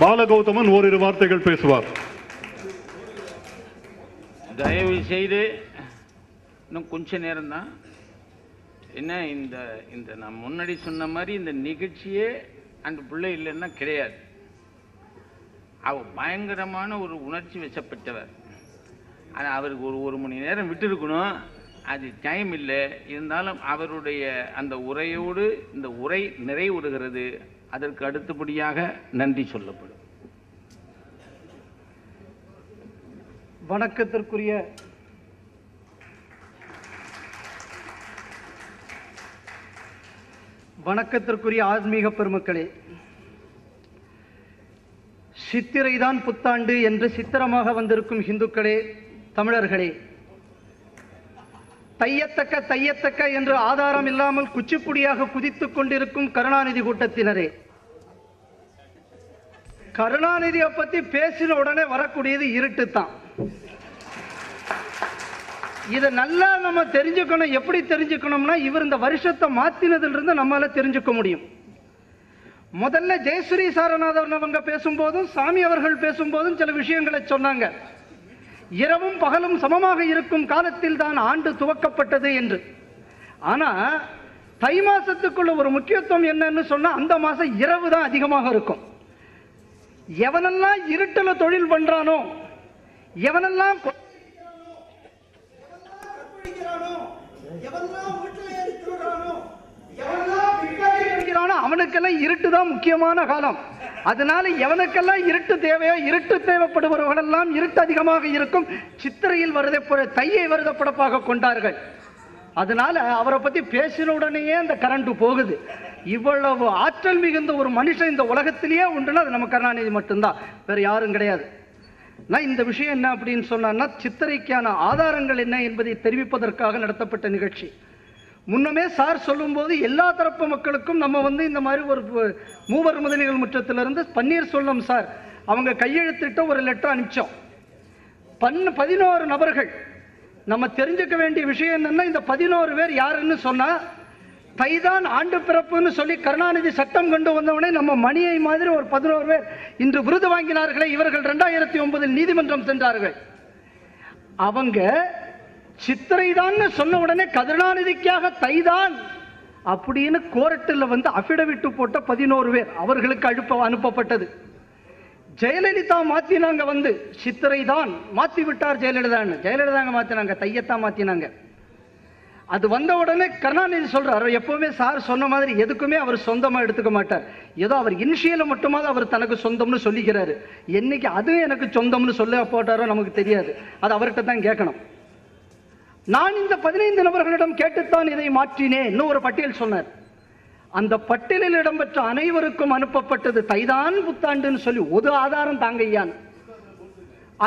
பாலகௌதமன் ஓரிரு வார்த்தைகள் பேசுவார். தயவு செய்து இன்னும் கொஞ்ச நேரம்தான். என்ன இந்த இந்த நான் முன்னாடி சொன்ன மாதிரி இந்த நிகழ்ச்சியே அந்த பிள்ளை இல்லைன்னா கிடையாது. அவர் பயங்கரமான ஒரு உணர்ச்சி வசப்பட்டவர். ஆனால் அவருக்கு ஒரு ஒரு மணி நேரம் விட்டுருக்கணும். அது டைம் இல்லை. இருந்தாலும் அவருடைய அந்த உரையோடு இந்த உரை நிறைவுறுகிறது. அதற்கு அடுத்தபடியாக நன்றி சொல்லப்படும். வணக்கத்திற்குரிய வணக்கத்திற்குரிய ஆத்மீக பெருமக்களே சித்திரைதான் புத்தாண்டு என்று சித்திரமாக வந்திருக்கும் இந்துக்களே தமிழர்களே தையத்தக்க தையத்தக்க என்று ஆதாரம் இல்லாமல் குச்சிப்புடியாக குதித்துக் கொண்டிருக்கும் கருணாநிதி கூட்டத்தினரே. கருணாநிதியை பத்தி பேசின உடனே வரக்கூடியது இருட்டு தான் இதை நல்லா நம்ம தெரிஞ்சுக்கணும். எப்படி தெரிஞ்சுக்கணும்னா இவர் இந்த வருஷத்தை மாத்தினதுல இருந்து நம்மளால தெரிஞ்சுக்க முடியும். முதல்ல ஜெயஸ்ரீ சாரநாதன் அவங்க பேசும்போதும் சாமி அவர்கள் பேசும்போதும் சில விஷயங்களை சொன்னாங்க. இரவும் பகலும் சமமாக இருக்கும் காலத்தில் தான் ஆண்டு துவக்கப்பட்டது என்று. ஆனா தை மாசத்துக்குள்ள ஒரு முக்கியத்துவம் என்னன்னு சொன்னா அந்த மாசம் இரவு தான் அதிகமாக இருக்கும். எவனெல்லாம் இருட்டுல தொழில் பண்றானோ எவனெல்லாம் அவனுக்கெல்லாம் இருட்டு தான் முக்கியமான காலம். அதனால எவனுக்கெல்லாம் இருட்டு தேவையோ இருட்டு தேவைப்படுபவர்களெல்லாம் இருட்டு அதிகமாக இருக்கும். சித்திரையில் வருதை போல தையை வருத படப்பாக கொண்டார்கள். அதனால அவரை பத்தி பேசின உடனேயே அந்த கரண்ட் போகுது. இவ்வளவு ஆற்றல் மிகுந்த ஒரு மனுஷன் இந்த உலகத்திலேயே உண்டுன்னா அது நம்ம கருணாநிதி மட்டும்தான். வேற யாரும் கிடையாது. நான் இந்த விஷயம் என்ன அப்படின்னு சொன்னா சித்திரைக்கான ஆதாரங்கள் என்ன என்பதை தெரிவிப்பதற்காக நடத்தப்பட்ட நிகழ்ச்சி. முன்னமே சார் சொல்லும்போது எல்லா தரப்பு மக்களுக்கும் நம்ம வந்து இந்த மாதிரி ஒரு மூவர் முதலிகள் முற்றத்திலிருந்து பன்னீர் சொல்லம் சார் அவங்க கையெழுத்திட்ட ஒரு லெட்டர் அனுப்பிச்சோம். பன் பதினோரு நபர்கள். நம்ம தெரிஞ்சுக்க வேண்டிய விஷயம் என்னென்னா இந்த பதினோரு பேர் யாருன்னு சொன்னால் தைதான் ஆண்டு பிறப்புன்னு சொல்லி கருணாநிதி சட்டம் கொண்டு வந்தவனே நம்ம மணியை மாதிரி ஒரு பதினோரு பேர் இன்று விருது வாங்கினார்களே இவர்கள் ரெண்டாயிரத்தி ஒன்பதில் நீதிமன்றம் சென்றார்கள். அவங்க சித்திரைதான் சொன்ன உடனே கருணாநிதிக்காக தைதான். அப்படின்னு கோர்ட்டில் வந்து அபிடவிட்டு போட்ட பதினோரு பேர் அவர்களுக்கு அனுப்ப அனுப்பப்பட்டது. ஜெயலலிதா மாத்தினாங்க வந்து சித்திரை தான் மாத்தி விட்டார் ஜெயலலிதான்னு. ஜெயலலிதாங்க மாத்தினாங்க தையத்தான் மாத்தினாங்க. அது வந்த உடனே கருணாநிதி சொல்றாரு எப்பவுமே சார் சொன்ன மாதிரி எதுக்குமே அவர் சொந்தமா எடுத்துக்க மாட்டார். ஏதோ அவர் இனிஷியல மட்டுமாவது அவர் தனக்கு சொந்தம்னு சொல்லிக்கிறாரு. என்னைக்கு அதுவும் எனக்கு சொந்தம்னு சொல்ல போட்டாரோ நமக்கு தெரியாது. அது அவர்கிட்ட தான் கேட்கணும். நான் இந்த பதினைந்து நபர்களிடம் கேட்டுத்தான் இதை மாற்றினேன் இன்னும் ஒரு பட்டியல் சொன்னார். அந்த பட்டியலில் இடம்பெற்ற அனைவருக்கும் அனுப்பப்பட்டது தைதான் புத்தாண்டுன்னு சொல்லி ஒரு ஆதாரம் தாங்கய்யான்.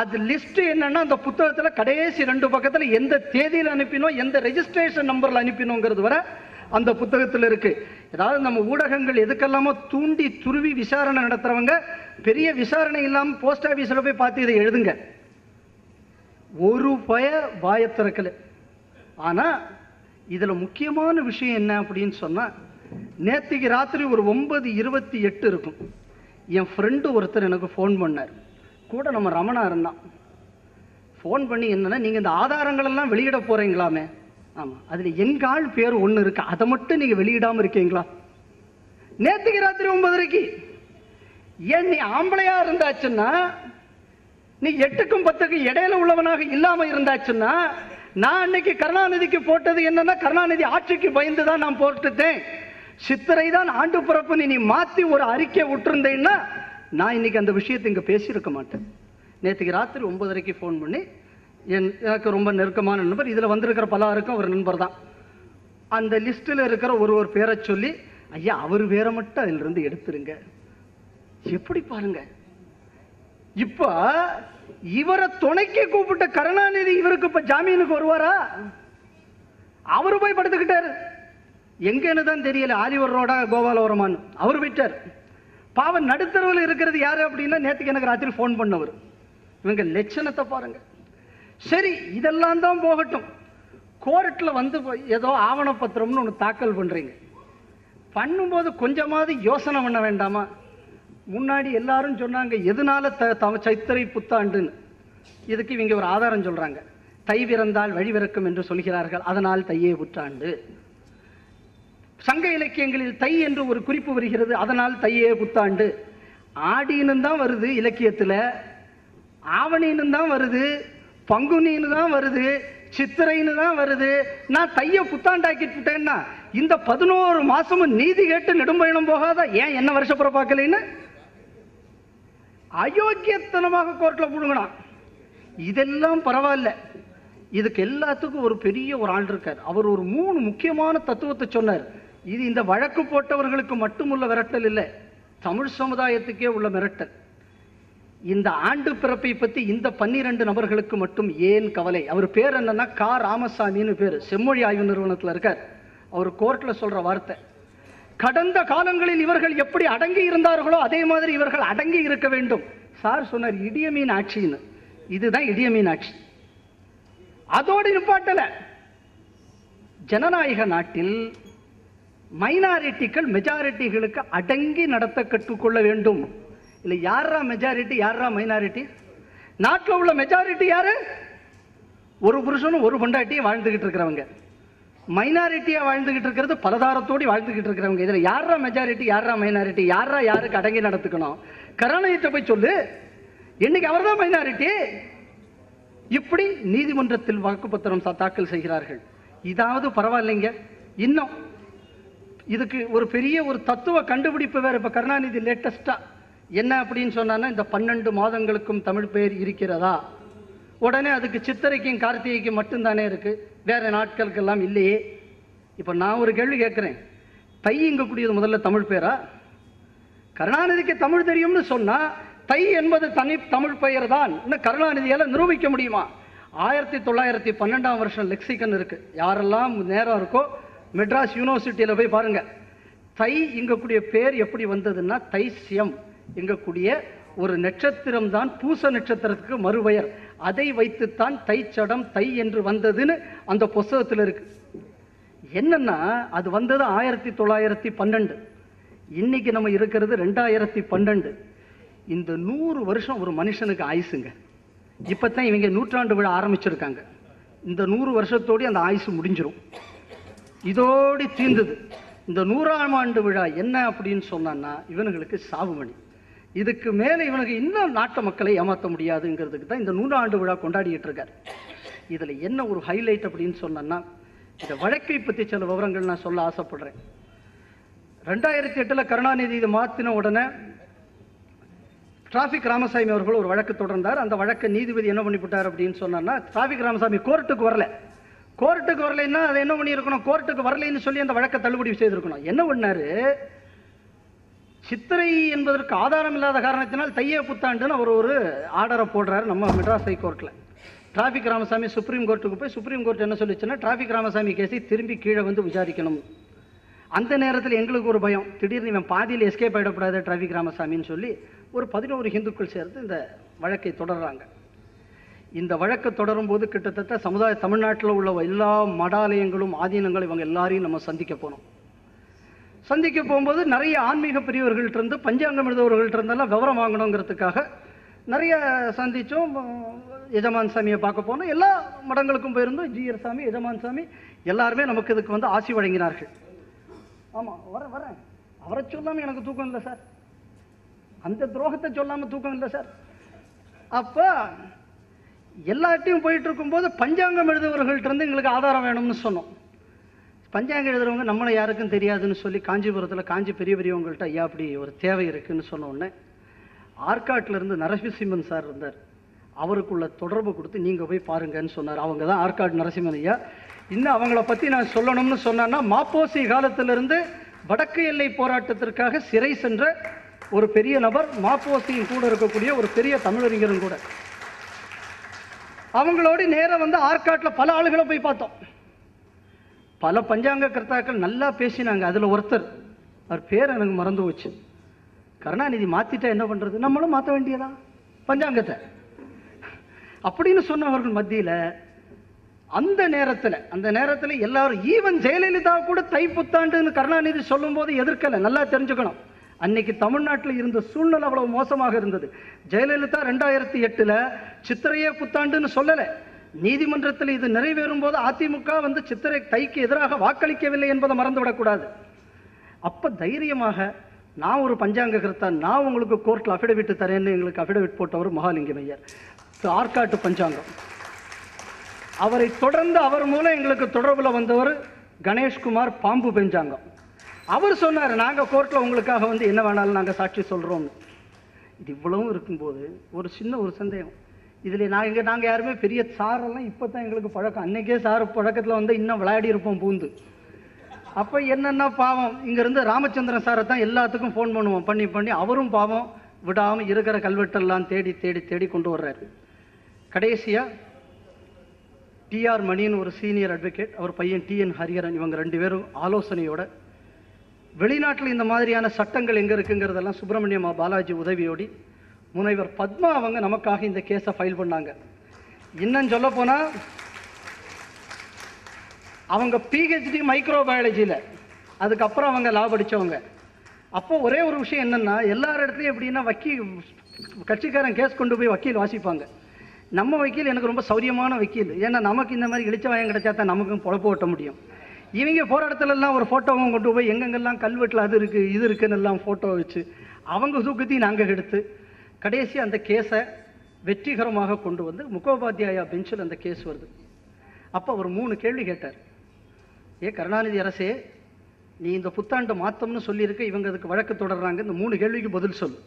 அது லிஸ்ட் என்னன்னா அந்த புத்தகத்தில் கடைசி ரெண்டு பக்கத்தில் எந்த தேதியில் அனுப்பினோம் எந்த ரெஜிஸ்ட்ரேஷன் நம்பரில் அனுப்பினோங்கிறது வர அந்த புத்தகத்தில் இருக்கு. ஏதாவது நம்ம ஊடகங்கள் எதுக்கெல்லாமோ தூண்டி துருவி விசாரணை நடத்துறவங்க பெரிய விசாரணை இல்லாம போஸ்ட் ஆபீஸ்ல போய் பார்த்து இதை எழுதுங்க. ஒரு பய வாய ஆனால் ஆனா முக்கியமான விஷயம் என்ன அப்படின்னு சொன்னா நேற்றுக்கு ராத்திரி ஒரு ஒன்பது இருபத்தி எட்டு இருக்கும். என் ஃப்ரெண்டு ஒருத்தர் எனக்கு ஃபோன் பண்ணார். கூட நம்ம ரமணா இருந்தான். ஃபோன் பண்ணி என்னன்னா நீங்க இந்த ஆதாரங்கள் எல்லாம் வெளியிட போறீங்களாமே? ஆமா. அதுல எங்க ஆள் பேர் ஒன்று இருக்கு. அதை மட்டும் நீங்க வெளியிடாம இருக்கீங்களா? நேற்றுக்கு ராத்திரி ஒன்பதரைக்கு. ஏன் நீ ஆம்பளையா இருந்தாச்சுன்னா நீ எட்டுக்கும் பத்துக்கும் இடையில உள்ளவனாக இல்லாமல் இருந்தாச்சுன்னா நான் அன்னைக்கு கருணாநிதிக்கு போட்டது என்னன்னா கருணாநிதி ஆட்சிக்கு பயந்து தான் நான் போட்டுட்டேன். சித்திரை தான் ஆண்டு பிறப்பு நீ மாத்தி ஒரு அறிக்கை விட்டுருந்தேன்னா நான் இன்னைக்கு அந்த விஷயத்தை இங்க பேசியிருக்க மாட்டேன். நேற்றுக்கு ராத்திரி ஒன்பதரைக்கு ஃபோன் பண்ணி என் எனக்கு ரொம்ப நெருக்கமான நண்பர் இதில் வந்திருக்கிற பலருக்கும் ஒரு நண்பர் தான். அந்த லிஸ்ட்டில் இருக்கிற ஒரு ஒரு பேரை சொல்லி ஐயா அவர் பேரை மட்டும் அதிலிருந்து எடுத்துருங்க. எப்படி பாருங்க. இப்போ இவரை துணைக்கு கூப்பிட்ட கருணாநிதி இவருக்கு இப்ப ஜாமீனுக்கு வருவாரா? அவரு போய் படுத்துக்கிட்டாரு. எங்கன்னு தான் தெரியல ஆலிவர் ரோடா கோபாலபுரமான்னு அவர் விட்டார் பாவம் நடுத்தரவில் இருக்கிறது யாரு அப்படின்னா நேத்துக்கு எனக்கு ராத்திரி ஃபோன் பண்ணவர். இவங்க லட்சணத்தை பாருங்க. சரி இதெல்லாம் தான் போகட்டும். கோர்ட்ல வந்து ஏதோ ஆவணப்பத்திரம்னு ஒன்று தாக்கல் பண்றீங்க. பண்ணும்போது கொஞ்சமாவது யோசனை பண்ண வேண்டாமா? முன்னாடி எல்லாரும் சொன்னாங்க எதனால த த- சைத்திரை புத்தாண்டுன்னு? இதுக்கு இவங்க ஒரு ஆதாரம் சொல்கிறாங்க தை பிறந்தால் வழிபிறக்கும் என்று சொல்கிறார்கள் அதனால் தையே புத்தாண்டு. சங்க இலக்கியங்களில் தை என்று ஒரு குறிப்பு வருகிறது அதனால் தையே புத்தாண்டு. ஆடின்னு தான் வருது இலக்கியத்தில் ஆவணின்னு தான் வருது பங்குனின்னு தான் வருது சித்திரைன்னு தான் வருது. நான் தைய புத்தாண்டாக்கிட்டு விட்டேன்னா இந்த பதினோரு மாசமும் நீதி கேட்டு நெடும்பயணம் போகாத? ஏன் என்ன வருஷப்புற பார்க்கலைன்னு அயோக்கியத்தனமாக கோர்ட்டில் புடுங்கினான். இதெல்லாம் பரவாயில்ல. இதுக்கு எல்லாத்துக்கும் ஒரு பெரிய ஒரு ஆள் இருக்கார். அவர் ஒரு மூணு முக்கியமான தத்துவத்தை சொன்னார். இது இந்த வழக்கு போட்டவர்களுக்கு மட்டுமுள்ள மிரட்டல் இல்லை. தமிழ் சமுதாயத்துக்கே உள்ள மிரட்டல். இந்த ஆண்டு பிறப்பை பற்றி இந்த பன்னிரண்டு நபர்களுக்கு மட்டும் ஏன் கவலை? அவர் பேர் என்னன்னா கா. ராமசாமின்னு பேர். செம்மொழி ஆய்வு நிறுவனத்தில் இருக்கார். அவர் கோர்ட்டில் சொல்கிற வார்த்தை. கடந்த காலங்களில் இவர்கள் எப்படி அடங்கி இருந்தார்களோ அதே மாதிரி இவர்கள் அடங்கி இருக்க வேண்டும். சார் சொன்னார் இடியமீன் ஆட்சின்னு. இதுதான் இடியமீன் ஆட்சி. அதோடு நிப்பாட்டல. ஜனநாயக நாட்டில் மைனாரிட்டிகள் மெஜாரிட்டிகளுக்கு அடங்கி நடத்த கற்றுக்கொள்ள வேண்டும். இல்லை யாரா மெஜாரிட்டி யாரா மைனாரிட்டி? நாட்டில் உள்ள மெஜாரிட்டி யாரு? ஒரு புருஷனும் ஒரு பொண்டாட்டியும் வாழ்ந்துகிட்டு இருக்கிறவங்க. மைனாரிட்டியாக வாழ்ந்துகிட்டு இருக்கிறது பலதாரத்தோடு வாழ்ந்துகிட்டு இருக்கிறவங்க. இதில் யாரா மெஜாரிட்டி யாரா மைனாரிட்டி யாரா யாருக்கு அடங்கி நடத்துக்கணும்? கருணாநிதிட்ட போய் சொல்லு. இன்னைக்கு அவர்தான் மைனாரிட்டி இப்படி நீதிமன்றத்தில் வாக்குப்பத்திரம் தாக்கல் செய்கிறார்கள். இதாவது பரவாயில்லைங்க. இன்னும் இதுக்கு ஒரு பெரிய ஒரு தத்துவ கண்டுபிடிப்பு வேற இப்போ கருணாநிதி லேட்டஸ்ட்டாக என்ன அப்படின்னு சொன்னான்னா இந்த பன்னெண்டு மாதங்களுக்கும் தமிழ் பெயர் இருக்கிறதா? உடனே அதுக்கு சித்திரைக்கும் கார்த்திகைக்கும் மட்டும்தானே இருக்கு. வேற நாட்களுக்கெல்லாம் இல்லையே. இப்போ நான் ஒரு கேள்வி கேட்குறேன். தை இங்கக்கூடியது முதல்ல தமிழ் பேரா? கருணாநிதிக்கு தமிழ் தெரியும்னு சொன்னால் தை என்பது தனி தமிழ் பெயர் தான். இன்னும் கருணாநிதியால் நிரூபிக்க முடியுமா? ஆயிரத்தி தொள்ளாயிரத்தி பன்னெண்டாம் வருஷம் லெக்சிகன் இருக்குது யாரெல்லாம் நேரம் இருக்கோ மெட்ராஸ் யூனிவர்சிட்டியில் போய் பாருங்கள் தை இங்கக்கூடிய பேர் எப்படி வந்ததுன்னா தைசியம். இங்கக்கூடிய ஒரு நட்சத்திரம் தான் பூச நட்சத்திரத்துக்கு மறுபெயர். அதை வைத்துத்தான் தைச்சடம் தை என்று வந்ததுன்னு அந்த புஸ்தகத்தில் இருக்கு. என்னன்னா அது வந்தது ஆயிரத்தி தொள்ளாயிரத்தி பன்னெண்டு. இன்னைக்கு நம்ம இருக்கிறது ரெண்டாயிரத்தி பன்னெண்டு. இந்த நூறு வருஷம் ஒரு மனுஷனுக்கு ஆயுசுங்க. இப்பதான் இவங்க நூற்றாண்டு விழா ஆரம்பிச்சிருக்காங்க. இந்த நூறு வருஷத்தோடு அந்த ஆயுசு முடிஞ்சிடும் இதோடு தீர்ந்தது. இந்த நூறாம் ஆண்டு விழா என்ன அப்படின்னு சொன்னான்னா இவனுங்களுக்கு சாவுமணி இதுக்கு மேலே இவனுக்கு இன்னும் நாட்டு மக்களை ஏமாற்ற முடியாதுங்கிறதுக்கு தான் இந்த நூறாண்டு விழா கொண்டாடிட்டு இருக்கார். இதில் என்ன ஒரு ஹைலைட் அப்படின்னு சொன்னேன்னா இந்த வழக்கை பற்றி சில விவரங்கள் நான் சொல்ல ஆசைப்படுறேன். ரெண்டாயிரத்தி எட்டில் கருணாநிதி இதை மாற்றின உடனே டிராஃபிக் ராமசாமி அவர்கள் ஒரு வழக்கு தொடர்ந்தார். அந்த வழக்கை நீதிபதி என்ன பண்ணிவிட்டார் அப்படின்னு சொன்னார்னா டிராஃபிக் ராமசாமி கோர்ட்டுக்கு வரல. கோர்ட்டுக்கு வரலைன்னா அதை என்ன பண்ணியிருக்கணும்? கோர்ட்டுக்கு வரலைன்னு சொல்லி அந்த வழக்கை தள்ளுபடி செய்திருக்கணும். என்ன பண்ணாரு? சித்திரை என்பதற்கு ஆதாரம் இல்லாத காரணத்தினால் தைய புத்தாண்டுன்னு அவர் ஒரு ஆர்டரை போடுறாரு நம்ம Madras high traffic Ramasamy supreme கோர்ட்டுக்கு போய் சுப்ரீம் கோர்ட் என்ன சொல்லிச்சுன்னா டிராஃபிக் ராமசாமி கேஸை திரும்பி கீழே வந்து விசாரிக்கணும். அந்த நேரத்தில் எங்களுக்கு ஒரு பயம். திடீர்னு இவன் பாதியில் எஸ்கேப் ஆகிடக்கூடாது டிராஃபிக் ராமசாமின்னு சொல்லி ஒரு பதினோரு இந்துக்கள் சேர்ந்து இந்த வழக்கை தொடர்றாங்க. இந்த வழக்கு தொடரும் போது கிட்டத்தட்ட சமுதாய தமிழ்நாட்டில் உள்ள எல்லா மடாலயங்களும் ஆதீனங்களும் இவங்க எல்லாரையும் நம்ம சந்திக்க போனோம் சந்திக்க போகும்போது நிறைய ஆன்மீக பெரியவர்கள்ட்ட இருந்து பஞ்சாங்கம் எழுதுவர்கள்ட்ட இருந்தெல்லாம் விவரம் வாங்கணுங்கிறதுக்காக நிறைய சந்தித்தோம் எஜமான் சாமியை பார்க்க போனோம். எல்லா மடங்களுக்கும் போயிருந்தோம். ஜிஆர் சாமி எஜமான் சாமி எல்லாருமே நமக்கு இதுக்கு வந்து ஆசி வழங்கினார்கள். ஆமாம் வரேன் வரேன். அவரை சொல்லாமல் எனக்கு தூக்கம் இல்லை சார். அந்த துரோகத்தை சொல்லாமல் தூக்கம் இல்லை சார். அப்போ எல்லாத்தையும் போயிட்டு இருக்கும்போது பஞ்சாங்கம் எழுதுவர்கள்ட்ட இருந்து எங்களுக்கு ஆதாரம் வேணும்னு சொன்னோம். பஞ்சாங்கம் எழுதுறவங்க நம்மளை யாருக்கும் தெரியாதுன்னு சொல்லி காஞ்சிபுரத்தில் காஞ்சி பெரிய பெரியவங்கள்ட்ட ஐயா அப்படி ஒரு தேவை இருக்குன்னு சொன்ன உடனே ஆற்காட்டுல இருந்து நரசிம்மன் சார் இருந்தார். அவருக்குள்ள தொடர்பு கொடுத்து நீங்கள் போய் பாருங்கன்னு சொன்னார். அவங்க தான் ஆற்காடு நரசிம்மன் ஐயா. இன்னும் அவங்கள பற்றி நான் சொல்லணும்னு சொன்னேன்னா மாப்போசி காலத்திலிருந்து வடக்கு எல்லை போராட்டத்திற்காக சிறை சென்ற ஒரு பெரிய நபர் மாப்போசியின் கூட இருக்கக்கூடிய ஒரு பெரிய தமிழறிஞரும் கூட. அவங்களோடு நேராக வந்து ஆற்காட்டில் பல ஆளுகளை போய் பார்த்தோம். பல பஞ்சாங்க கர்த்தாக்கள் நல்லா பேசினாங்க. அதுல ஒருத்தர் அவர் பேர் எனக்கு மறந்து போச்சு. கருணாநிதி மாத்திட்டா என்ன பண்றது? நம்மளும் மாத்த வேண்டியதா? பஞ்சாங்கத்தை. அப்படின்னு சொன்னவர்கள் மத்தியில அந்த நேரத்துல அந்த நேரத்துல எல்லாரும் ஈவன் ஜெயலலிதா கூட தை புத்தாண்டுன்னு கருணாநிதி சொல்லும்போது எதிர்க்கலை. நல்லா தெரிஞ்சுக்கணும். அன்னைக்கு தமிழ்நாட்டில் இருந்த சூழ்நிலை அவ்வளவு மோசமாக இருந்தது. ஜெயலலிதா ரெண்டாயிரத்தி எட்டுல சித்திரையே புத்தாண்டுன்னு சொல்லலை. நீதிமன்றத்தில் இது நிறைவேறும் போது அதிமுக வந்து சித்திரை தைக்கு எதிராக வாக்களிக்கவில்லை என்பதை மறந்துவிடக்கூடாது. அப்ப தைரியமாக நான் ஒரு பஞ்சாங்க கருத்தான் நான் உங்களுக்கு கோர்ட்டில் அஃபிடவிட் தரேன்னு எங்களுக்கு அஃபிடவிட் போட்டவர் மகாலிங்கம் ஐயர். ஆற்காட்டு பஞ்சாங்கம். அவரை தொடர்ந்து அவர் மூலம் எங்களுக்கு தொடர்புல வந்தவர் கணேஷ்குமார் பாம்பு பெஞ்சாங்கம். அவர் சொன்னார் நாங்கள் கோர்ட்டில் உங்களுக்காக வந்து என்ன வேணாலும் நாங்கள் சாட்சி சொல்கிறோம்னு இது இவ்வளவும் இருக்கும்போது ஒரு சின்ன ஒரு சந்தேகம். இதில் நாங்கள் இங்கே நாங்கள் யாருமே பெரிய சாரெல்லாம் இப்பதான் எங்களுக்கு பழக்கம். அன்றைக்கே சார் பழக்கத்தில் வந்து இன்னும் விளையாடி இருப்போம் பூந்து. அப்போ என்னென்ன பாவம் இங்கேருந்து ராமச்சந்திரன் சாரை தான் எல்லாத்துக்கும் ஃபோன் பண்ணுவோம். பண்ணி பண்ணி அவரும் பாவம் விடாமல் இருக்கிற கல்வெட்டெல்லாம் தேடி தேடி தேடி கொண்டு வர்றாரு. கடைசியாக டிஆர் மணின்னு ஒரு சீனியர் அட்வொகேட் அவர் பையன் டிஎன் ஹரிஹரன் இவங்க ரெண்டு பேரும் ஆலோசனையோட வெளிநாட்டில் இந்த மாதிரியான சட்டங்கள் எங்கே இருக்குங்கிறதெல்லாம் சுப்பிரமணியமா பாலாஜி உதவியோடி முனைவர் பத்மா அவங்க நமக்காக இந்த கேஸை ஃபைல் பண்ணாங்க. இன்னும் சொல்ல போனால் அவங்க பிஹெச்டி மைக்ரோபயாலஜியில் அதுக்கப்புறம் அவங்க லா படிச்சவங்க. அப்போ ஒரே ஒரு விஷயம் என்னென்னா எல்லார் இடத்துலையும் எப்படின்னா வக்கீல் கட்சிக்காரன் கேஸ் கொண்டு போய் வக்கீல் வாசிப்பாங்க. நம்ம வக்கீல் எனக்கு ரொம்ப சௌரியமான வக்கீல். ஏன்னா நமக்கு இந்த மாதிரி இழிச்ச வாயம் கிடைச்சா தான் நமக்கும் பொழப்பு ஓட்ட முடியும். இவங்க போகிற இடத்துலலாம் ஒரு ஃபோட்டோவும் கொண்டு போய் எங்கெங்கெல்லாம் கல்வெட்டில் அது இருக்குது இது இருக்குன்னு எல்லாம் ஃபோட்டோ வச்சு அவங்க தூக்கத்தையும் நாங்கள் எடுத்து கடைசி அந்த கேஸை வெற்றிகரமாக கொண்டு வந்து முகோபாத்தியாயா பெஞ்சில் அந்த கேஸ் வருது. அப்போ அவர் மூணு கேள்வி கேட்டார். ஏ கருணாநிதி அரசே நீ இந்த புத்தாண்டு மாத்தம்னு சொல்லியிருக்க இவங்க அதுக்கு வழக்கு தொடர்றாங்க இந்த மூணு கேள்விக்கு பதில் சொல்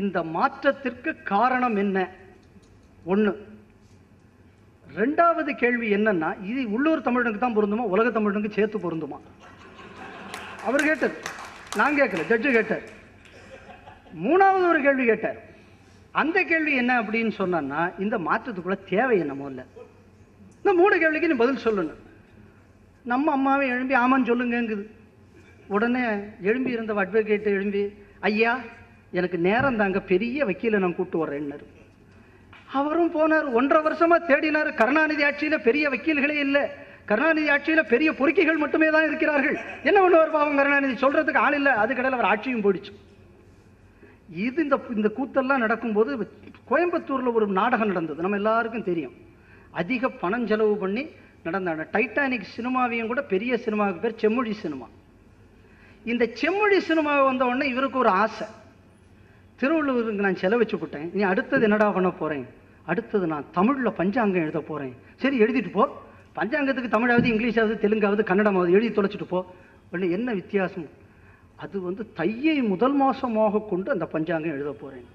இந்த மாற்றத்திற்கு காரணம் என்ன? ஒன்று ரெண்டாவது கேள்வி என்னன்னா இது உள்ளூர் தமிழனுக்கு தான் பொருந்துமா உலக தமிழனுக்கு சேர்த்து பொருந்துமா? அவர் கேட்டார். நான் கேட்கல ஜட்ஜு கேட்டார். மூணாவது ஒரு கேள்வி கேட்டார். அந்த கேள்வி என்ன அப்படின்னு சொன்னா இந்த மாற்றத்துக்குள்ள தேவை என்ன முதல்ல? இந்த மூணு கேள்விக்கு நீ பதில் சொல்லணும். நம்ம அம்மாவை எழும்பி ஆமான்னு சொல்லுங்கங்குது. உடனே எழும்பி இருந்த அட்வொகேட் எழும்பி ஐயா எனக்கு நேரம் தாங்க பெரிய வக்கீலை நான் கூப்பிட்டு வர்றேன்னாரு. அவரும் போனார். ஒன்றரை வருஷமா தேடினார். கருணாநிதி ஆட்சியில பெரிய வக்கீல்களே இல்லை. கருணாநிதி ஆட்சியில பெரிய பொறுக்கிகள் மட்டுமே தான் இருக்கிறார்கள். என்ன பண்ணுவார் பாவம் கருணாநிதி? சொல்றதுக்கு ஆள் இல்லை. அதுக்கடையில் அவர் ஆட்சியும் போயிடுச்சு. இது இந்த இந்த கூத்தெல்லாம் நடக்கும்போது கோயம்புத்தூரில் ஒரு நாடகம் நடந்தது. நம்ம எல்லாருக்கும் தெரியும். அதிக பணம் செலவு பண்ணி நடந்த டைட்டானிக் சினிமாவையும் கூட பெரிய சினிமாவுக்கு பேர் செம்மொழி சினிமா. இந்த செம்மொழி சினிமா வந்த உடனே இவருக்கு ஒரு ஆசை. திருவள்ளுவருக்கு நான் செலவச்சு விட்டேன் நீ அடுத்தது என்னடா பண்ண போகிறேன் அடுத்தது நான் தமிழில் பஞ்சாங்கம் எழுத போகிறேன் சரி எழுதிட்டு போ. பஞ்சாங்கத்துக்கு தமிழாவது இங்கிலீஷாவது தெலுங்காவது கன்னடமாவது எழுதி தொலைச்சிட்டு போ. உடனே என்ன வித்தியாசம்? அது வந்து தையை முதல் மாசமாக கொண்டு அந்த பஞ்சாங்கம் எழுத போறேன்.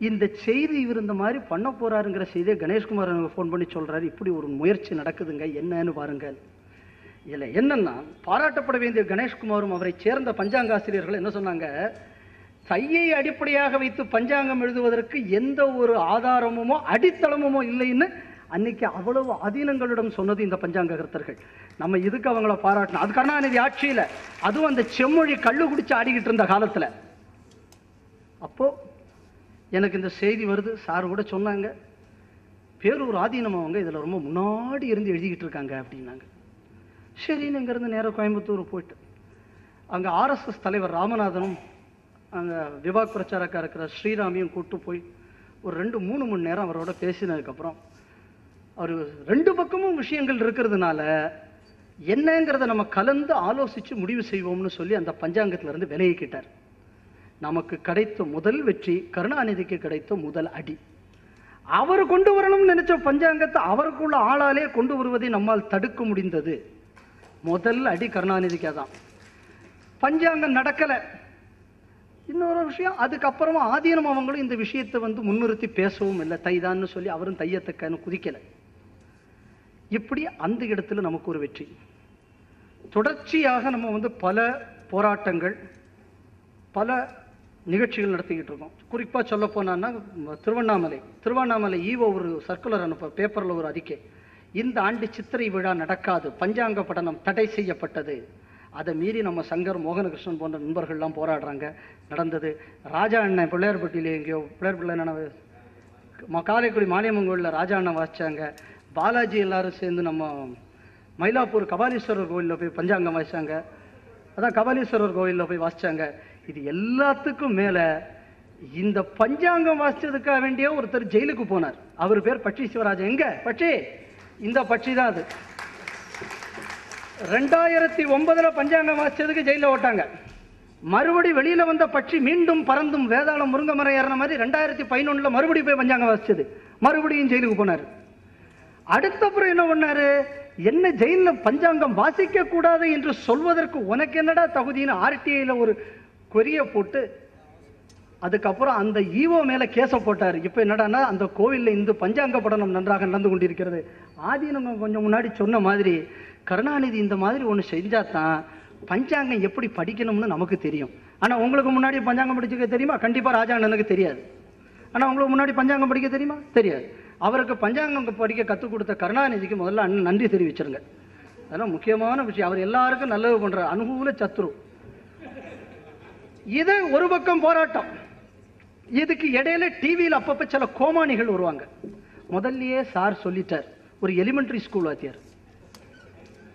இந்த செய்தி இவர் இந்த மாதிரி பண்ண போறாருங்கிற செய்தியை கணேஷ்குமார் எனக்கு ஃபோன் பண்ணி சொல்றாரு. இப்படி ஒரு முயற்சி நடக்குதுங்க. என்னன்னு பாருங்கள். இதில் என்னன்னா பாராட்டப்பட வேண்டிய கணேஷ்குமாரும் அவரை சேர்ந்த பஞ்சாங்காசிரியர்கள் என்ன சொன்னாங்க? தையை அடிப்படையாக வைத்து பஞ்சாங்கம் எழுதுவதற்கு எந்த ஒரு ஆதாரமுமோ அடித்தளமுமோ இல்லைன்னு அன்னைக்கு அவ்வளவு அதீனங்களிடம் சொன்னது இந்த பஞ்சாங்க கருத்தர்கள் நம்ம இதுக்கு அவங்கள பாராட்டணும்? அது கருணாநிதி ஆட்சியில் அதுவும் அந்த செம்மொழி கள்ளு குடிச்சு ஆடிக்கிட்டு இருந்த காலத்தில். அப்போ எனக்கு இந்த செய்தி வருது சார் கூட சொன்னாங்க. பேரூர் ஆதீனம் அவங்க இதில் ரொம்ப முன்னாடி இருந்து எழுதிக்கிட்டு இருக்காங்க அப்படின்னாங்க. சரின்னு இங்கேருந்து நேராக கோயம்புத்தூர் போயிட்டு அங்கே ஆர்எஸ்எஸ் தலைவர் ராமநாதனும் அங்கே விவாக் பிரச்சாரக்காக இருக்கிற ஸ்ரீராமையும் கூட்டு போய் ஒரு ரெண்டு மூணு மணி நேரம் அவரோட பேசினதுக்கப்புறம் அவர் ரெண்டு பக்கமும் விஷயங்கள் இருக்கிறதுனால என்னங்கிறத நம்ம கலந்து ஆலோசித்து முடிவு செய்வோம்னு சொல்லி அந்த பஞ்சாங்கத்திலிருந்து விலகிக்கிட்டார். நமக்கு கிடைத்த முதல் வெற்றி கருணாநிதிக்கு கிடைத்த முதல் அடி. அவர் கொண்டு வரணும்னு நினைச்ச பஞ்சாங்கத்தை அவருக்குள்ள ஆளாலே கொண்டு வருவதை நம்மால் தடுக்க முடிந்தது. முதல் அடி கருணாநிதிக்கு தான் பஞ்சாங்கம் நடக்கலை. இன்னொரு விஷயம் அதுக்கப்புறமா ஆதீனம் அவங்களும் இந்த விஷயத்தை வந்து முன்னிறுத்தி பேசவும் இல்லை. தைதான்னு சொல்லி அவரும் தையத்துக்கன்னு குதிக்கலை. இப்படி அந்த இடத்துல நமக்கு ஒரு வெற்றி. தொடர்ச்சியாக நம்ம வந்து பல போராட்டங்கள் பல நிகழ்ச்சிகள் நடத்திக்கிட்டு இருக்கோம். குறிப்பாக சொல்ல போனான்னா திருவண்ணாமலை. திருவண்ணாமலை ஈவோ ஒரு சர்க்குலர் அனுப்ப பேப்பரில் ஒரு அறிக்கை. இந்த ஆண்டு சித்திரை விழா நடக்காது. பஞ்சாங்க படனம் தடை செய்யப்பட்டது. அதை மீறி நம்ம சங்கர் மோகனகிருஷ்ணன் போன்ற நண்பர்கள்லாம் போராடுறாங்க. நடந்தது. ராஜா அண்ணன் பிள்ளையார்பட்டியில் எங்கேயோ பிள்ளையார் பிள்ளை காரைக்குடி மானியம்மன் கோயிலில் ராஜா அண்ணன் வாசித்தாங்க பாலாஜி எல்லாரும் சேர்ந்து நம்ம மயிலாப்பூர் கபாலீஸ்வரர் கோயிலில் போய் பஞ்சாங்கம் வாசிச்சாங்க. அதான் கபாலீஸ்வரர் கோவிலில் போய் வாசிச்சாங்க. இது எல்லாத்துக்கும் மேல இந்த பஞ்சாங்கம் வாசிச்சதுக்காக வேண்டிய ஒருத்தர் ஜெயிலுக்கு போனார். அவர் பேர் பட்சி சிவராஜன் எங்க? பட்சி. இந்த பட்சி தான் அது. ரெண்டாயிரத்தி ஒன்பதுல பஞ்சாங்கம் வாசிச்சதுக்கு ஜெயில ஓட்டாங்க. மறுபடி வெளியில வந்த பட்சி மீண்டும் பறந்தும் வேதாளம் முருங்கை மரம் ஏறின மாதிரி ரெண்டாயிரத்தி பதினொன்னுல மறுபடியும் போய் பஞ்சாங்கம் வாசிச்சது. மறுபடியும் ஜெயிலுக்கு போனார். அடுத்த அப்புறம் என்ன பண்ணாரு? என்ன ஜெயில்ல பஞ்சாங்கம் வாசிக்க கூடாது என்று சொல்வதற்கு உனக்கு என்னடா தகுதின்னு ஆர்டிஐல ஒரு கொரிய போட்டு அதுக்கப்புறம் அந்த ஈவோ மேலே கேஸை போட்டார். இப்போ என்னடான்னா அந்த கோவில்ல இந்த பஞ்சாங்க படனம் நன்றாக நடந்து கொண்டிருக்கிறது. ஆதீனம் கொஞ்சம் முன்னாடி சொன்ன மாதிரி கருணாநிதி இந்த மாதிரி ஒன்று செஞ்சால் தான் பஞ்சாங்கம் எப்படி படிக்கணும்னு நமக்கு தெரியும். ஆனால் உங்களுக்கு முன்னாடி பஞ்சாங்கம் படிச்சுக்க தெரியுமா? கண்டிப்பா எனக்கு தெரியாது. ஆனால் உங்களுக்கு முன்னாடி பஞ்சாங்கம் படிக்க தெரியுமா? தெரியாது. அவருக்கு பஞ்சாங்கம் படிக்க கற்றுக் கொடுத்த கருணாநிதிக்கு முதல்ல அண்ணன் நன்றி தெரிவிச்சிருங்க. அதெல்லாம் முக்கியமான விஷயம். அவர் எல்லாருக்கும் நல்லது பண்ணுற அனுகூல சத்ரு. இது ஒரு பக்கம் போராட்டம். இதுக்கு இடையில டிவியில் அப்பப்போ சில கோமானிகள் வருவாங்க. முதல்லயே சார் சொல்லிட்டார். ஒரு எலிமெண்டரி ஸ்கூல் வாத்தியார்.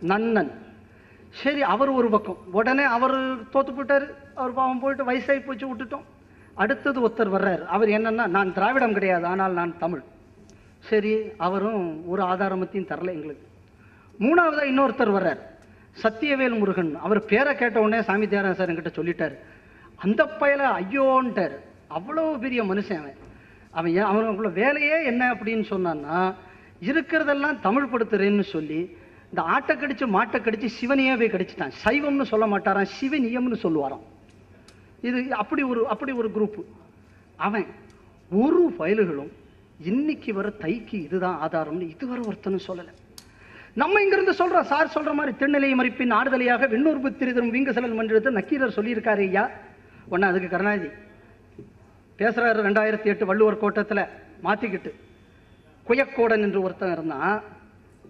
நன்னன். சரி அவர் ஒரு பக்கம். உடனே அவர் தோத்து போயிட்டாரு. அவர் பாவம் போயிட்டு வயசாகி போச்சு விட்டுட்டோம். அடுத்தது ஒருத்தர் வர்றார். அவர் என்னன்னா நான் திராவிடம் கிடையாது ஆனால் நான் தமிழ். சரி அவரும் ஒரு ஆதாரமத்தையும் தரல எங்களுக்கு. மூணாவதாக இன்னொருத்தர் வர்றார். சத்தியவேல் முருகன். அவர் பேரை கேட்ட உடனே சாமி தேரன் சார் என்கிட்ட சொல்லிட்டார். அந்த பயல ஐயோன்ட்டார். அவ்வளோ பெரிய மனுஷன் அவன். அவன் ஏன் அவனுக்குள்ள வேலையே என்ன அப்படின்னு சொன்னான்னா இருக்கிறதெல்லாம் தமிழ் படுத்துறேன்னு சொல்லி இந்த ஆட்டை கடிச்சு மாட்டை கடிச்சு சிவனையே போய் கடிச்சிட்டான். சைவம்னு சொல்ல மாட்டாராம் சிவனியம்னு சொல்லுவாராம். இது அப்படி ஒரு அப்படி ஒரு குரூப்பு அவன் ஒரு ஃபைல்களும் இன்னைக்கு வர தைக்கு இதுதான் ஆதாரம்னு இதுவரை ஒருத்தனும் சொல்லலை. நம்ம இங்கிருந்து சொல்றோம் சார் சொல்ற மாதிரி திருநிலையை மறிப்பின் ஆறுதலையாக வெண்ணூர் திருதரும் வீங்க செலல் மன்றத்தை நக்கீரர் சொல்லியிருக்காரு ஐயா. ஒன்னா அதுக்கு கருணாநிதி. பேசுறாரு ரெண்டாயிரத்தி எட்டு வள்ளுவர் கோட்டத்தில் மாத்திக்கிட்டு. குயக்கோடன் என்று ஒருத்தன் இருந்தான்.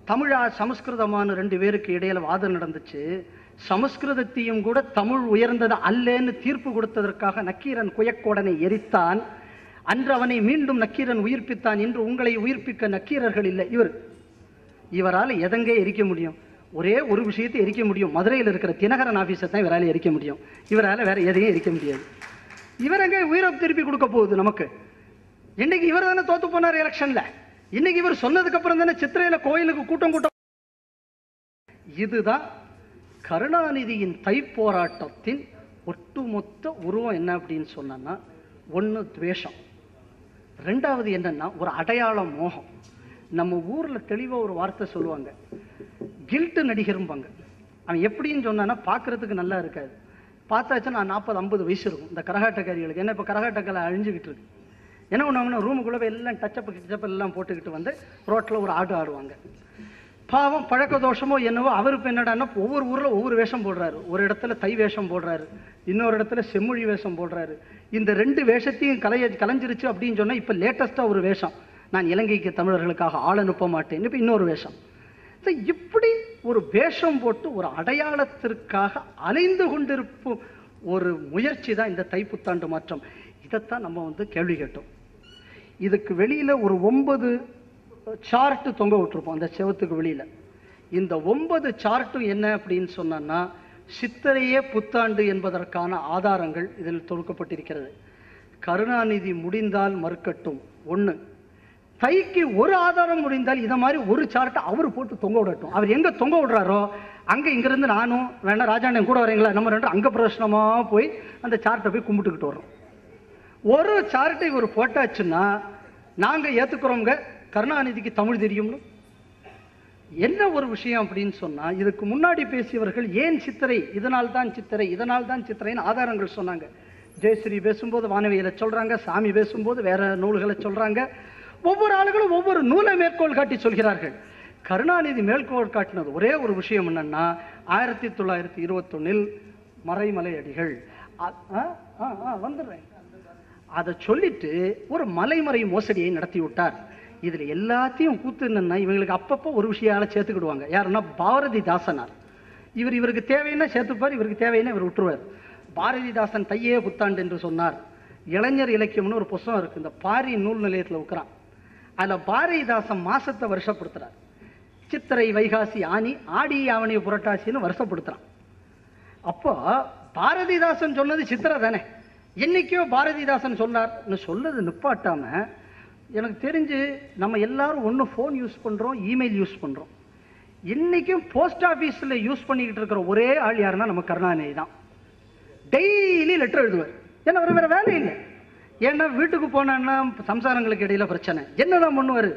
தமிழா சமஸ்கிருதமான ரெண்டு பேருக்கு இடையில வாதம் நடந்துச்சு. சமஸ்கிருதத்தையும் கூட தமிழ் உயர்ந்தது அல்லன்னு தீர்ப்பு கொடுத்ததற்காக நக்கீரன் குயக்கோடனை எரித்தான். அன்று அவனை மீண்டும் நக்கீரன் உயிர்ப்பித்தான் இன்று உங்களை உயிர்ப்பிக்க நக்கீரர்கள் இல்லை. இவர் இவரால் எதங்கே எரிக்க முடியும்? ஒரே ஒரு விஷயத்தை எரிக்க முடியும். மதுரையில் இருக்கிற தினகரன் ஆஃபீஸை தான் இவரால் எரிக்க முடியும். இவரால் வேற எதையும் எரிக்க முடியாது. இவர் எங்கே உயிரை திருப்பி கொடுக்க போகுது நமக்கு? இன்னைக்கு இவர் தானே தோத்து போனார் எலெக்ஷனில் இன்னைக்கு இவர் சொன்னதுக்கு அப்புறம் தானே சித்திரையில் கோயிலுக்கு கூட்டம் கூட்டம். இதுதான் கருணாநிதியின் தைப்போராட்டத்தின் ஒட்டுமொத்த உருவம் என்ன அப்படின்னு சொன்னா ஒன்று துவேஷம். ரெண்டாவது என்னன்னா ஒரு அடையாள மோகம். நம்ம ஊரில் தெளிவாக ஒரு வார்த்தை சொல்லுவாங்க. கில்ட்டு நடிகரும்பாங்க. அவன் எப்படின்னு சொன்னான்னா பார்க்கறதுக்கு நல்லா இருக்காது. பார்த்தாச்சுன்னா நாற்பது ஐம்பது வயசு இருக்கும். இந்த கரகாட்டக்காரிகளுக்கு. ஏன்னா இப்போ கரகாட்டக்கலை அழிஞ்சுக்கிட்டு இருக்கு. என்ன பண்ணுவாங்கன்னா ரூமுக்குள்ளே எல்லாம் டச்சப் கிச்சப்பு எல்லாம் போட்டுக்கிட்டு வந்து ரோட்டில் ஒரு ஆடு ஆடுவாங்க. பாவம் பழக்க தோஷமோ என்னவோ அவருக்கு என்னடான்னா ஒவ்வொரு ஊரில் ஒவ்வொரு வேஷம் போடுறாரு. ஒரு இடத்துல தை வேஷம் போடுறாரு. இன்னொரு இடத்துல செம்மொழி வேஷம் போடுறாரு. இந்த ரெண்டு வேஷத்தையும் கலைய கலைஞ்சிருச்சு அப்படின்னு சொன்னால் இப்போ லேட்டஸ்ட்டாக ஒரு வேஷம். நான் இலங்கைக்கு தமிழர்களுக்காக ஆள் அனுப்ப மாட்டேன் இப்போ இன்னொரு வேஷம். ஸோ இப்படி ஒரு வேஷம் போட்டு ஒரு அடையாளத்திற்காக அலைந்து கொண்டிருக்கும் ஒரு முயற்சி தான் இந்த தைப்புத்தாண்டு மாற்றம். இதைத்தான் நம்ம வந்து கேள்வி கேட்டோம். இதுக்கு வெளியில் ஒரு ஒன்பது சார்ட்டு தொங்க விட்டுருப்போம் அந்த செவத்துக்கு வெளியில். இந்த ஒன்பது சார்ட்டும் என்ன அப்படின்னு சொன்னா சித்திரையே புத்தாண்டு என்பதற்கான ஆதாரங்கள் இதில் தொடுக்கப்பட்டிருக்கிறது கருணாநிதி முடிந்தால் மறுக்கட்டும். ஒன்று தைக்கு ஒரு ஆதாரம் முடிந்தால் இதை மாதிரி ஒரு சார்ட்டை அவர் போட்டு தொங்க விடட்டும். அவர் எங்கே தொங்க விடுறாரோ அங்கே இங்கேருந்து நானும் வேணா ராஜாண்ணன் கூட வரீங்களா நம்ம ரெண்டு அங்கே பிரசனமாக போய் அந்த சார்ட்டை போய் கும்பிட்டுக்கிட்டு வர்றோம். ஒரு சார்ட்டை இவர் போட்டாச்சுன்னா நாங்கள் ஏற்றுக்கிறோங்க கருணாநிதிக்கு தமிழ் தெரியும்னு? என்ன ஒரு விஷயம் அப்படின்னு சொன்னால் இதுக்கு முன்னாடி பேசியவர்கள் ஏன் சித்திரை இதனால் தான் சித்திரை இதனால் தான் சித்திரைன்னு ஆதாரங்கள் சொன்னாங்க. ஜெயஸ்ரீ பேசும்போது வானவியலை சொல்கிறாங்க சாமி பேசும்போது வேற நூல்களை சொல்கிறாங்க ஒவ்வொரு ஆளுகளும் ஒவ்வொரு நூலை மேற்கோள் காட்டி சொல்கிறார்கள். கருணாநிதி மேற்கோள் காட்டினது ஒரே ஒரு விஷயம் என்னன்னா ஆயிரத்தி தொள்ளாயிரத்தி இருபத்தொன்னில் மறைமலை அடிகள். அ- ஆ, ஆ, ஆ, வந்துடுறேன். அதை சொல்லிட்டு ஒரு மலைமறை மோசடியை நடத்தி விட்டார் இதில் எல்லாத்தையும் கூத்து என்னென்னா இவங்களுக்கு அப்பப்போ ஒரு விஷயால சேர்த்துக்கிடுவாங்க. யாருன்னா பாரதிதாசனார். இவர் இவருக்கு தேவைன்னா சேர்த்துப்பார் இவருக்கு தேவைன்னா இவர் விட்டுருவார். பாரதிதாசன் தையே புத்தாண்டு என்று சொன்னார். இளைஞர் இலக்கியம்னு ஒரு புஸ்தகம் இருக்குது இந்த பாரி நூல் நிலையத்தில் உட்கிறான் அதில் பாரதிதாசன் மாசத்தை வருஷப்படுத்துறார். சித்திரை வைகாசி ஆணி ஆடி ஆவணி புரட்டாசின்னு வருஷப்படுத்துறான். அப்போ பாரதிதாசன் சொன்னது சித்திரை தானே. என்னைக்கோ பாரதிதாசன் சொன்னார்னு சொல்லது நிப்பாட்டாமல் எனக்கு தெரிஞ்சு நம்ம எல்லாரும் ஒன்று ஃபோன் யூஸ் பண்ணுறோம் இமெயில் யூஸ் பண்ணுறோம் இன்றைக்கும் போஸ்ட் ஆஃபீஸில் யூஸ் பண்ணிக்கிட்டு இருக்கிற ஒரே ஆள் யாருன்னா நம்ம கருணாநிதி தான். டெய்லி லெட்டர் எழுதுவார். ஏன்னா அவர் வேறு வேலை இல்லை. ஏன்னா வீட்டுக்கு போனான்னா சம்சாரங்களுக்கு இடையில் பிரச்சனை. என்னதான் பண்ணுவார்?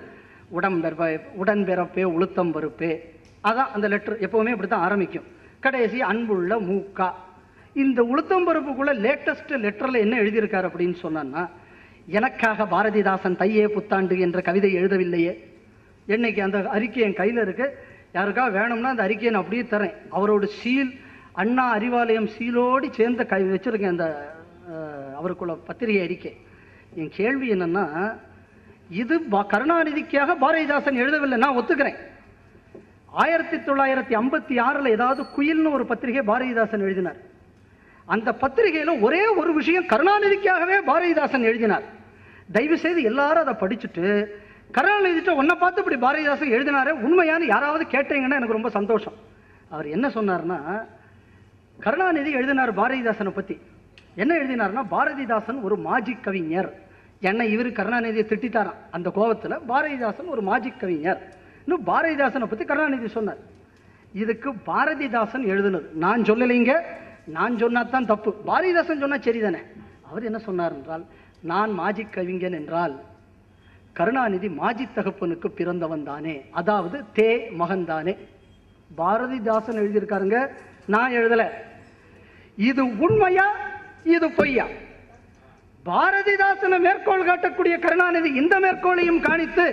உடம்பெறப்பே உடன்பிறப்பே உளுத்தம் பருப்பே. அதான் அந்த லெட்டர் எப்போவுமே இப்படி தான் ஆரம்பிக்கும். கடைசி அன்புள்ள மூக்கா. இந்த உளுத்தம் பருப்புக்குள்ளே லேட்டஸ்ட் லெட்டரில் என்ன எழுதியிருக்காரு அப்படின்னு சொன்னான்னா எனக்காக பாரதிதாசன் தையே புத்தாண்டு என்ற கவிதை எழுதவில்லையே? என்னைக்கு அந்த அறிக்கை என் கையில் இருக்குது யாருக்கா வேணும்னா அந்த அறிக்கையை நான் அப்படியே தரேன். அவரோட சீல் அண்ணா அறிவாலயம் சீலோடு சேர்ந்த கை வச்சுருக்கேன் அந்த அவருக்குள்ள பத்திரிகை அறிக்கை. என் கேள்வி என்னென்னா இது பா- கருணாநிதிக்காக பாரதிதாசன் எழுதவில்லை நான் ஒத்துக்கிறேன். ஆயிரத்தி தொள்ளாயிரத்தி ஐம்பத்தி ஆறில் ஏதாவது குயில்னு ஒரு பத்திரிகை பாரதிதாசன் எழுதினார். அந்த பத்திரிகையில் ஒரே ஒரு விஷயம் கருணாநிதிக்காகவே பாரதிதாசன் எழுதினார். தயவு செய்து எல்லாரும் அதை படிச்சுட்டு கருணாநிதிட்ட உன்னை பார்த்து இப்படி பாரதிதாசன் எழுதினாரே உண்மையானு யாராவது கேட்டீங்கன்னா எனக்கு ரொம்ப சந்தோஷம். அவர் என்ன சொன்னார்னா கருணாநிதி எழுதினார் பாரதிதாசனை பற்றி என்ன எழுதினார்னா பாரதிதாசன் ஒரு மாஜிக் கவிஞர். என்னை இவர் கருணாநிதியை திட்டித்தாரான் அந்த கோபத்தில் பாரதிதாசன் ஒரு மாஜிக் கவிஞர். இன்னும் பாரதிதாசனை பற்றி கருணாநிதி சொன்னார். இதுக்கு பாரதிதாசன் எழுதுனது. நான் சொல்லலைங்க. நான் சொன்னா தான் தப்பு. பாரதிதாசன் சொன்னா சரிதானே? அவர் என்ன சொன்னார் என்றால் நான் மாஜிக் கவிஞன் என்றால் கருணாநிதி மாஜி தகப்பனுக்கு பிறந்தவன் தானே. அதாவது தே மகன் தானே. பாரதிதாசன் எழுதியிருக்காருங்க. நான் எழுதல. இது உண்மையா? இது பொய்யா? பாரதிதாசனை மேற்கோள் காட்டக்கூடிய கருணாநிதி இந்த மேற்கோளையும் காணித்து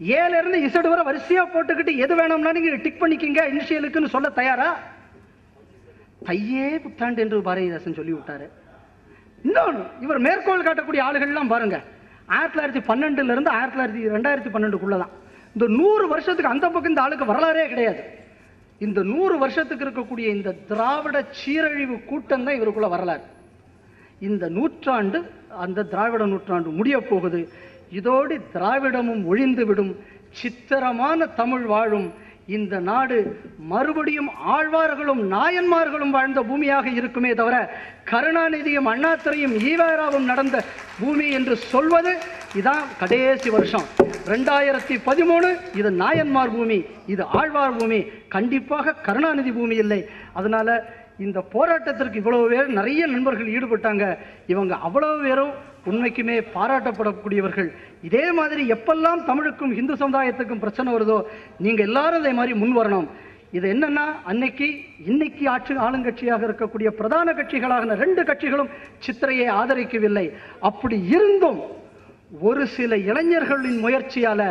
ஏல இருந்து இசடு வரை வரிசையா போட்டுக்கிட்டு எது வேணும்னா நீங்க டிக் பண்ணிக்கிங்க இனிஷியலுக்குன்னு சொல்ல தயாரா? தையே புத்தாண்டு என்று பாரதிதாசன் சொல்லிவிட்டாரு. இன்னொன்று இவர் மேற்கோள் காட்டக்கூடிய ஆளுகள்லாம் பாருங்க. ஆயிரத்தி தொள்ளாயிரத்தி பன்னெண்டுலேருந்து ஆயிரத்தி தொள்ளாயிரத்தி ரெண்டாயிரத்தி பன்னெண்டுக்குள்ளே தான் இந்த நூறு வருஷத்துக்கு அந்த பக்கம் இந்த ஆளுக்கு வரலாறே கிடையாது. இந்த நூறு வருஷத்துக்கு இருக்கக்கூடிய இந்த திராவிட சீரழிவு கூட்டம் தான் இவருக்குள்ள வரலாறு. இந்த நூற்றாண்டு அந்த திராவிட நூற்றாண்டு முடிய போகுது இதோடு திராவிடமும் ஒழிந்துவிடும். சித்திரமான தமிழ் வாழும். இந்த நாடு மறுபடியும் ஆழ்வார்களும் நாயன்மார்களும் வாழ்ந்த பூமியாக இருக்குமே தவிர கருணாநிதியும் அண்ணாத்துறையும் ஈவேராவும் நடந்த பூமி என்று சொல்வது இதான் கடைசி வருஷம். ரெண்டாயிரத்தி பதிமூணு இது நாயன்மார் பூமி இது ஆழ்வார் பூமி. கண்டிப்பாக கருணாநிதி பூமி இல்லை. அதனால இந்த போராட்டத்திற்கு இவ்வளவு பேர் நிறைய நண்பர்கள் ஈடுபட்டாங்க. இவங்க அவ்வளவு பேரும் உண்மைக்குமே பாராட்டப்படக்கூடியவர்கள். இதே மாதிரி எப்பெல்லாம் தமிழுக்கும் இந்து சமுதாயத்துக்கும் பிரச்சனை வருதோ நீங்கள் எல்லாரும் இதே மாதிரி முன் வரணும் இது என்னன்னா அன்னைக்கு இன்னைக்கு ஆட்சி ஆளுங்கட்சியாக இருக்கக்கூடிய பிரதான கட்சிகளாக ரெண்டு கட்சிகளும் சித்திரையை ஆதரிக்கவில்லை. அப்படி இருந்தும் ஒரு சில இளைஞர்களின் முயற்சியால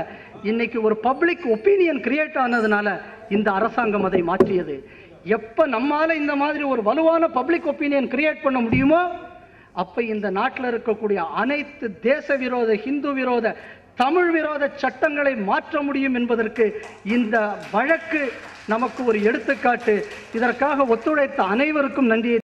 இன்னைக்கு ஒரு பப்ளிக் ஒப்பீனியன் கிரியேட் ஆனதுனால இந்த அரசாங்கம் அதை மாற்றியது. எப்ப நம்மால இந்த மாதிரி ஒரு வலுவான பப்ளிக் ஒப்பீனியன் கிரியேட் பண்ண முடியுமோ அப்ப இந்த நாட்டில் இருக்கக்கூடிய அனைத்து தேச விரோத ஹிந்து விரோத தமிழ் விரோத சட்டங்களை மாற்ற முடியும் என்பதற்கு இந்த வழக்கு நமக்கு ஒரு எடுத்துக்காட்டு. இதற்காக ஒத்துழைத்த அனைவருக்கும் நன்றியை